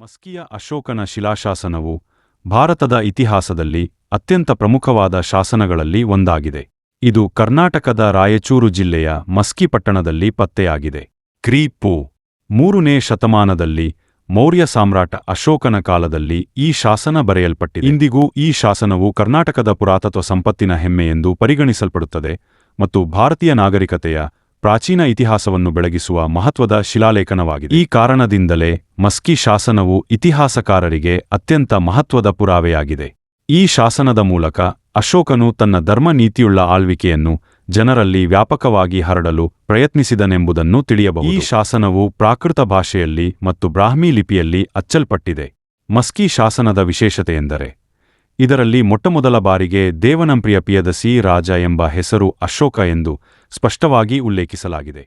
ಮಸ್ಕಿಯ ಅಶೋಕನ ಶಿಲಾಶಾಸನವು ಭಾರತದ ಇತಿಹಾಸದಲ್ಲಿ ಅತ್ಯಂತ ಪ್ರಮುಖವಾದ ಶಾಸನಗಳಲ್ಲಿ ಒಂದಾಗಿದೆ. ಇದು ಕರ್ನಾಟಕದ ರಾಯಚೂರು ಜಿಲ್ಲೆಯ ಮಸ್ಕಿ ಪಟ್ಟಣದಲ್ಲಿ ಪತ್ತೆಯಾಗಿದೆ. ಕ್ರಿ ಮೂರನೇ ಶತಮಾನದಲ್ಲಿ ಮೌರ್ಯ ಸಾಮ್ರಾಟ ಅಶೋಕನ ಕಾಲದಲ್ಲಿ ಈ ಶಾಸನ ಬರೆಯಲ್ಪಟ್ಟಿದೆ. ಇಂದಿಗೂ ಈ ಶಾಸನವು ಕರ್ನಾಟಕದ ಪುರಾತತ್ವ ಸಂಪತ್ತಿನ ಹೆಮ್ಮೆಯೆಂದು ಪರಿಗಣಿಸಲ್ಪಡುತ್ತದೆ ಮತ್ತು ಭಾರತೀಯ ನಾಗರಿಕತೆಯ ಪ್ರಾಚೀನ ಇತಿಹಾಸವನ್ನು ಬೆಳಗಿಸುವ ಮಹತ್ವದ ಶಿಲಾಲೇಖನವಾಗಿದೆ. ಈ ಕಾರಣದಿಂದಲೇ ಮಸ್ಕಿ ಶಾಸನವು ಇತಿಹಾಸಕಾರರಿಗೆ ಅತ್ಯಂತ ಮಹತ್ವದ ಪುರಾವೆಯಾಗಿದೆ. ಈ ಶಾಸನದ ಮೂಲಕ ಅಶೋಕನು ತನ್ನ ಧರ್ಮನೀತಿಯುಳ್ಳ ಆಳ್ವಿಕೆಯನ್ನು ಜನರಲ್ಲಿ ವ್ಯಾಪಕವಾಗಿ ಹರಡಲು ಪ್ರಯತ್ನಿಸಿದನೆಂಬುದನ್ನು ತಿಳಿಯಬಹುದು. ಈ ಶಾಸನವು ಪ್ರಾಕೃತ ಭಾಷೆಯಲ್ಲಿ ಮತ್ತು ಬ್ರಾಹ್ಮಿ ಲಿಪಿಯಲ್ಲಿ ಅಚ್ಚಲ್ಪಟ್ಟಿದೆ. ಮಸ್ಕಿ ಶಾಸನದ ವಿಶೇಷತೆಯೆಂದರೆ ಇದರಲ್ಲಿ ಮೊಟ್ಟಮೊದಲ ಬಾರಿಗೆ ದೇವನಂಪ್ರಿಯ ಪಿಯದಸಿ ರಾಜ ಎಂಬ ಹೆಸರು ಅಶೋಕ ಎಂದು ಸ್ಪಷ್ಟವಾಗಿ ಉಲ್ಲೇಖಿಸಲಾಗಿದೆ.